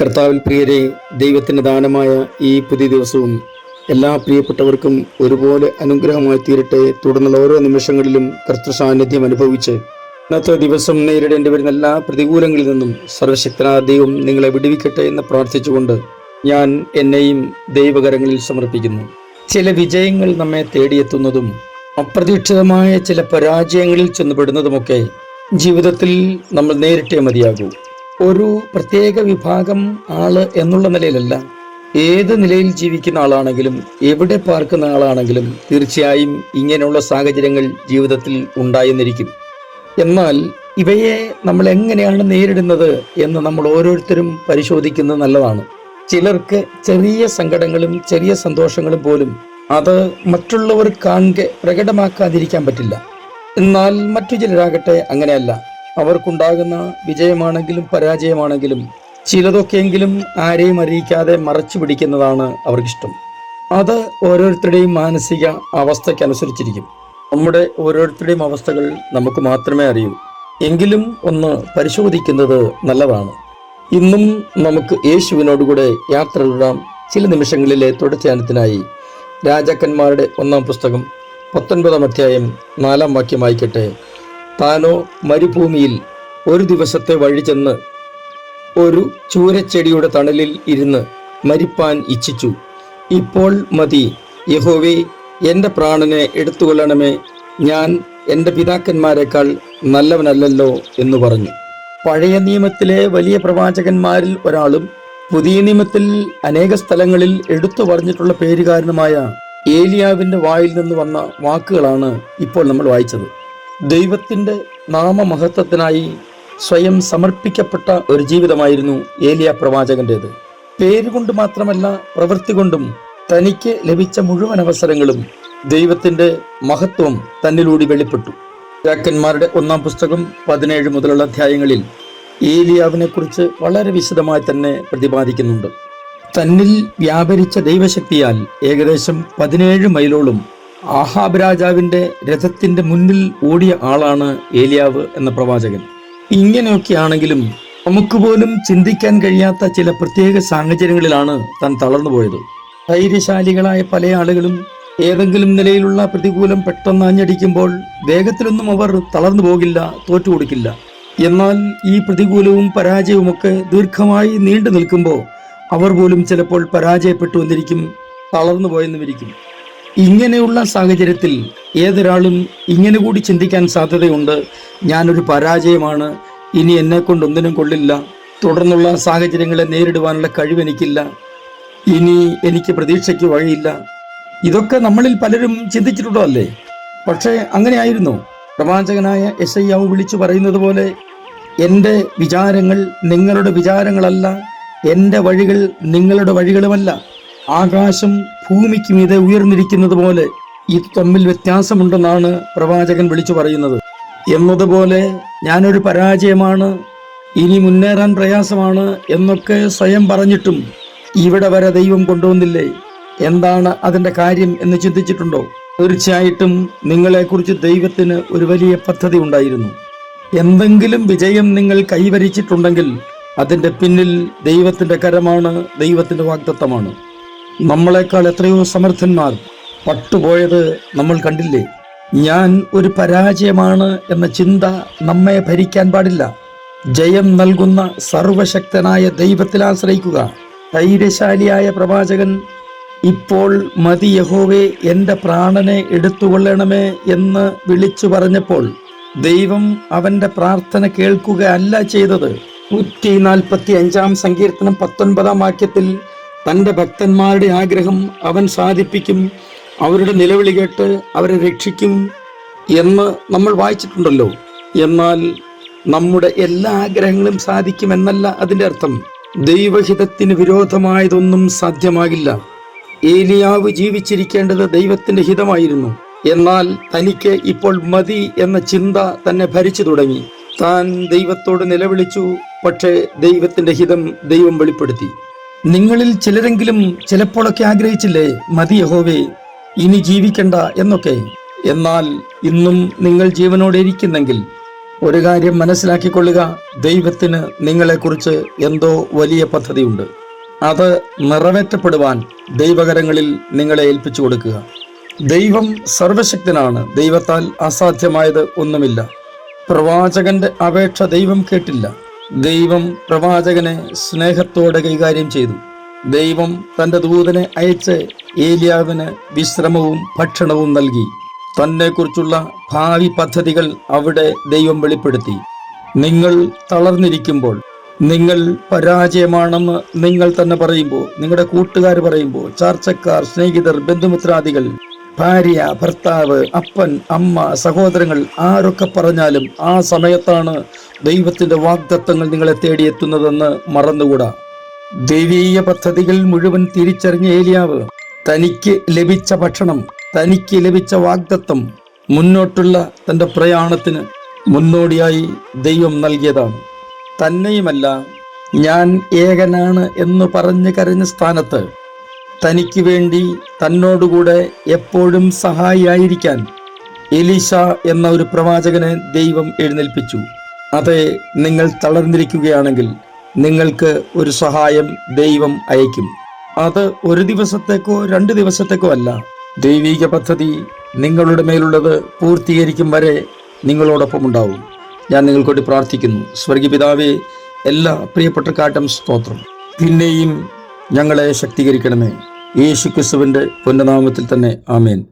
കർത്താവിൽ പ്രിയരെ ദൈവത്തിന്റെ ദാനമായ ഈ പുതിയ ദിവസവും എല്ലാ പ്രിയപ്പെട്ടവർക്കും ഒരുപോലെ അനുഗ്രഹമായി തീരട്ടെ. തുടർന്നുള്ള ഓരോ നിമിഷങ്ങളിലും കർത്തൃ സാന്നിധ്യം അനുഭവിച്ച് ഇന്നത്തെ ദിവസം നേരിടേണ്ടി വരുന്ന എല്ലാ പ്രതികൂലങ്ങളിൽ നിന്നും സർവശക്തനായ ദൈവം നിങ്ങളെ വിടുവിക്കട്ടെ എന്ന് പ്രാർത്ഥിച്ചുകൊണ്ട് ഞാൻ എന്നെയും ദൈവകരങ്ങളിൽ സമർപ്പിക്കുന്നു. ചില വിജയങ്ങൾ നമ്മെ തേടിയെത്തുന്നതും അപ്രതീക്ഷിതമായ ചില പരാജയങ്ങളിൽ ചെന്നുപെടുന്നതുമൊക്കെ ജീവിതത്തിൽ നമ്മൾ നേരിട്ടേ മതിയാകൂ. ഒരു പ്രത്യേക വിഭാഗം ആൾ എന്നുള്ള നിലയിലല്ല. ഏത് നിലയിൽ ജീവിക്കുന്ന ആളാണെങ്കിലും എവിടെ പാർക്കുന്ന ആളാണെങ്കിലും തീർച്ചയായും ഇങ്ങനെയുള്ള സാഹചര്യങ്ങൾ ജീവിതത്തിൽ ഉണ്ടായെന്നിരിക്കും. എന്നാൽ ഇവയെ നമ്മൾ എങ്ങനെയാണ് നേരിടുന്നത് എന്ന് നമ്മൾ ഓരോരുത്തരും പരിശോധിക്കുന്നത് നല്ലതാണ്. ചിലർക്ക് ചെറിയ സങ്കടങ്ങളും ചെറിയ സന്തോഷങ്ങളും പോലും അത് മറ്റുള്ളവർ കാണെ പ്രകടമാക്കാതിരിക്കാൻ പറ്റില്ല. എന്നാൽ മറ്റു ചിലരാകട്ടെ അങ്ങനെയല്ല. അവർക്കുണ്ടാകുന്ന വിജയമാണെങ്കിലും പരാജയമാണെങ്കിലും ചിലതൊക്കെയെങ്കിലും ആരെയും അറിയിക്കാതെ മറച്ചു പിടിക്കുന്നതാണ് അവർക്കിഷ്ടം. അത് ഓരോരുത്തരുടെയും മാനസിക അവസ്ഥയ്ക്കനുസരിച്ചിരിക്കും. നമ്മുടെ ഓരോരുത്തരുടെയും അവസ്ഥകൾ നമുക്ക് മാത്രമേ അറിയൂ. എങ്കിലും ഒന്ന് പരിശോധിക്കുന്നത് നല്ലതാണ്. ഇന്നും നമുക്ക് യേശുവിനോടുകൂടെ യാത്ര തുടരാം. ചില നിമിഷങ്ങളിലെ തുടർച്ചയാനത്തിനായി രാജാക്കന്മാരുടെ ഒന്നാം പുസ്തകം പത്തൊൻപതാം അധ്യായം നാലാം വാക്യം വായിക്കട്ടെ. താനോ മരുഭൂമിയിൽ ഒരു ദിവസത്തെ വഴി ചെന്ന് ഒരു ചൂരച്ചെടിയുടെ തണലിൽ ഇരുന്ന് മരിപ്പാൻ ഇച്ഛിച്ചു. ഇപ്പോൾ മതി യഹോവേ എന്റെ പ്രാണനെ എടുത്തുകൊള്ളണമേ. ഞാൻ എന്റെ പിതാക്കന്മാരെക്കാൾ നല്ലവനല്ലല്ലോ എന്ന് പറഞ്ഞു. പഴയ നിയമത്തിലെ വലിയ പ്രവാചകന്മാരിൽ ഒരാളും പുതിയ നിയമത്തിൽ അനേക സ്ഥലങ്ങളിൽ എടുത്തു പറഞ്ഞിട്ടുള്ള പേരുകാരനുമായ ഏലിയാവിന്റെ വായിൽ നിന്ന് വന്ന വാക്കുകളാണ് ഇപ്പോൾ നമ്മൾ വായിച്ചത്. ദൈവത്തിന്റെ നാമമഹത്വത്തിനായി സ്വയം സമർപ്പിക്കപ്പെട്ട ഒരു ജീവിതമായിരുന്നു ഏലിയ പ്രവാചകന്റേത് പേരുകൊണ്ട് മാത്രമല്ല പ്രവൃത്തി കൊണ്ടും തനിക്ക് ലഭിച്ച മുഴുവൻ അവസരങ്ങളും ദൈവത്തിന്റെ മഹത്വം തന്നിലൂടെ വെളിപ്പെട്ടു. രാക്കന്മാരുടെ ഒന്നാം പുസ്തകം പതിനേഴ് മുതലുള്ള അധ്യായങ്ങളിൽ ഏലിയാവിനെ കുറിച്ച് വളരെ വിശദമായി തന്നെ പ്രതിപാദിക്കുന്നുണ്ട്. തന്നിൽ വ്യാപരിച്ച ദൈവശക്തിയാൽ ഏകദേശം പതിനേഴ് മൈലോളം ആഹാബ് രാജാവിന്റെ രഥത്തിന്റെ മുന്നിൽ ഓടിയ ആളാണ് ഏലിയാവ് എന്ന പ്രവാചകൻ. ഇങ്ങനെയൊക്കെയാണെങ്കിലും നമുക്ക് പോലും ചിന്തിക്കാൻ കഴിയാത്ത ചില പ്രത്യേക സാഹചര്യങ്ങളിലാണ് താൻ തളർന്നുപോയത് ധൈര്യശാലികളായ പല ആളുകളും ഏതെങ്കിലും നിലയിലുള്ള പ്രതികൂലം പെട്ടെന്ന് ആഞ്ഞടിക്കുമ്പോൾ വേഗത്തിലൊന്നും അവർ തളർന്നു പോകില്ല തോറ്റു കൊടുക്കില്ല എന്നാൽ ഈ പ്രതികൂലവും പരാജയവുമൊക്കെ ദീർഘമായി നീണ്ടു നിൽക്കുമ്പോൾ അവർ പോലും ചിലപ്പോൾ പരാജയപ്പെട്ടു വന്നിരിക്കും തളർന്നു പോയെന്നുമിരിക്കും. ഇങ്ങനെയുള്ള സാഹചര്യത്തിൽ ഏതൊരാളും ഇങ്ങനെ കൂടി ചിന്തിക്കാൻ സാധ്യതയുണ്ട്. ഞാനൊരു പരാജയമാണ്. ഇനി എന്നെ കൊണ്ടൊന്നിനും കൊള്ളില്ല. തുടർന്നുള്ള സാഹചര്യങ്ങളെ നേരിടുവാനുള്ള കഴിവെനിക്കില്ല ഇനി എനിക്ക് പ്രതീക്ഷയ്ക്ക് വഴിയില്ല. ഇതൊക്കെ നമ്മളിൽ പലരും ചിന്തിച്ചിട്ടുണ്ടോ അല്ലേ? പക്ഷേ അങ്ങനെയായിരുന്നു. പ്രവാചകനായ എസ് ഐ വിളിച്ചു പറയുന്നത് പോലെ എന്റെ വിചാരങ്ങൾ നിങ്ങളുടെ വിചാരങ്ങളല്ല. എന്റെ വഴികൾ നിങ്ങളുടെ വഴികളുമല്ല. ആകാശം ഭൂമിക്ക് മീതെ ഉയർന്നിരിക്കുന്നത് പോലെ ഇത് തമ്മിൽ വ്യത്യാസമുണ്ടെന്നാണ് പ്രവാചകൻ വിളിച്ചു പറയുന്നത്. എന്നതുപോലെ ഞാനൊരു പരാജയമാണ് ഇനി മുന്നേറാൻ പ്രയാസമാണ് എന്നൊക്കെ സ്വയം പറഞ്ഞിട്ടും ഇവിടെ വരെ ദൈവം കൊണ്ടുവന്നില്ലേ? എന്താണ് അതിന്റെ കാര്യം എന്ന് ചിന്തിച്ചിട്ടുണ്ടോ? തീർച്ചയായിട്ടും നിങ്ങളെക്കുറിച്ച് ദൈവത്തിന് ഒരു വലിയ പദ്ധതി ഉണ്ടായിരുന്നു. എന്തെങ്കിലും വിജയം നിങ്ങൾ കൈവരിച്ചിട്ടുണ്ടെങ്കിൽ അതിന്റെ പിന്നിൽ ദൈവത്തിന്റെ കരമാണ് ദൈവത്തിന്റെ വാഗ്ദത്തമാണ്. നമ്മളെക്കാൾ എത്രയോ സമർത്ഥന്മാർ പട്ടുപോയത് നമ്മൾ കണ്ടില്ലേ? ഞാൻ ഒരു പരാജയമാണ് എന്ന ചിന്ത നമ്മെ ഭരിക്കാൻ പാടില്ല. ജയം നൽകുന്ന സർവശക്തനായ ദൈവത്തിൽ ആശ്രയിക്കുക. ധൈര്യശാലിയായ പ്രവാചകൻ ഇപ്പോൾ മതി യഹോവേ എന്റെ പ്രാണനെ എടുത്തുകൊള്ളണമേ എന്ന് വിളിച്ചു പറഞ്ഞപ്പോൾ ദൈവം അവന്റെ പ്രാർത്ഥന കേൾക്കുക അല്ല ചെയ്തത്. നൂറ്റി നാൽപ്പത്തി അഞ്ചാം സങ്കീർത്തനം പത്തൊൻപതാം വാക്യത്തിൽ തന്റെ ഭക്തന്മാരുടെ ആഗ്രഹം അവൻ സാധിപ്പിക്കും അവരുടെ നിലവിളി കേട്ട് അവരെ രക്ഷിക്കും എന്ന് നമ്മൾ വായിച്ചിട്ടുണ്ടല്ലോ. എന്നാൽ നമ്മുടെ എല്ലാ ആഗ്രഹങ്ങളും സാധിക്കുമെന്നല്ല അതിന്റെ അർത്ഥം. ദൈവഹിതത്തിന് വിരോധമായതൊന്നും സാധ്യമാകില്ല. ഏലിയാവ് ജീവിച്ചിരിക്കേണ്ടത് ദൈവത്തിന്റെ ഹിതമായിരുന്നു. എന്നാൽ തനിക്ക് ഇപ്പോൾ മതി എന്ന ചിന്ത തന്നെ ഭരിച്ചു തുടങ്ങി. താൻ ദൈവത്തോട് നിലവിളിച്ചു പക്ഷേ ദൈവത്തിന്റെ ഹിതം ദൈവം വെളിപ്പെടുത്തി. നിങ്ങളിൽ ചിലരെങ്കിലും ചിലപ്പോഴൊക്കെ ആഗ്രഹിച്ചില്ലേ മതി യഹോവേ ഇനി ജീവിക്കണ്ട എന്നൊക്കെ. എന്നാൽ ഇന്നും നിങ്ങൾ ജീവനോടെ ഇരിക്കുന്നെങ്കിൽ ഒരു കാര്യം മനസ്സിലാക്കിക്കൊള്ളുക ദൈവത്തിന് നിങ്ങളെക്കുറിച്ച് എന്തോ വലിയ പദ്ധതിയുണ്ട്. അത് നിറവേറ്റപ്പെടുവാൻ ദൈവകരങ്ങളിൽ നിങ്ങളെ ഏൽപ്പിച്ചു കൊടുക്കുക. ദൈവം സർവശക്തനാണ് ദൈവത്താൽ അസാധ്യമായത് ഒന്നുമില്ല. പ്രവാചകന്റെ അപേക്ഷ ദൈവം കേട്ടില്ല. ദൈവം പ്രവാചകനെ സ്നേഹത്തോടെ കൈകാര്യം ചെയ്തു. ദൈവം തന്റെ ദൂതനെ അയച്ച് ഏലിയാവിന് വിശ്രമവും ഭക്ഷണവും നൽകി. തന്നെക്കുറിച്ചുള്ള ഭാവി പദ്ധതികൾ അവിടെ ദൈവം വെളിപ്പെടുത്തി. നിങ്ങൾ തളർന്നിരിക്കുമ്പോൾ നിങ്ങൾ പരാജയമാണെന്ന് നിങ്ങൾ തന്നെ പറയുമ്പോൾ നിങ്ങളുടെ കൂട്ടുകാർ പറയുമ്പോൾ ചർച്ചക്കാർ സ്നേഹിതർ ബന്ധുമിത്രാദികൾ ഭാര്യ ഭർത്താവ് അപ്പൻ അമ്മ സഹോദരങ്ങൾ ആരൊക്കെ പറഞ്ഞാലും ആ സമയത്താണ് ദൈവത്തിന്റെ വാഗ്ദത്തങ്ങൾ നിങ്ങളെ തേടിയെത്തുന്നതെന്ന് മറന്നുകൂടാ. ദൈവീയ പദ്ധതികൾ മുഴുവൻ തിരിച്ചറിഞ്ഞ ഏലിയാവ് തനിക്ക് ലഭിച്ച ഭക്ഷണം തനിക്ക് ലഭിച്ച വാഗ്ദത്തം മുന്നോട്ടുള്ള തന്റെ പ്രയാണത്തിന് മുന്നോടിയായി ദൈവം നൽകിയതാണ്. തന്നെയുമല്ല ഞാൻ ഏകനാണ് എന്ന് പറഞ്ഞു കരഞ്ഞ സ്ഥാനത്ത് തനിക്ക് വേണ്ടി തന്നോടുകൂടെ എപ്പോഴും സഹായിയായിരിക്കാൻ എലീഷ എന്ന ഒരു പ്രവാചകനെ ദൈവം എഴുന്നേൽപ്പിച്ചു. അതെ നിങ്ങൾ തളർന്നിരിക്കുകയാണെങ്കിൽ നിങ്ങൾക്ക് ഒരു സഹായം ദൈവം അയക്കും അത് ഒരു ദിവസത്തേക്കോ രണ്ട് ദിവസത്തേക്കോ അല്ല. ദൈവിക പദ്ധതി നിങ്ങളുടെ മേലുള്ളത് പൂർത്തീകരിക്കും വരെ നിങ്ങളോടൊപ്പം ഉണ്ടാവും. ഞാൻ നിങ്ങൾക്കോട്ട് പ്രാർത്ഥിക്കുന്നു. സ്വർഗീയ പിതാവേ എല്ലാ പ്രിയപ്പെട്ട കാട്ടം സ്തോത്രം. പിന്നെയും ഞങ്ങളെ ശക്തീകരിക്കണമേ. യേശു ക്രിസ്തുവിന്റെ തന്നെ ആമേൻ.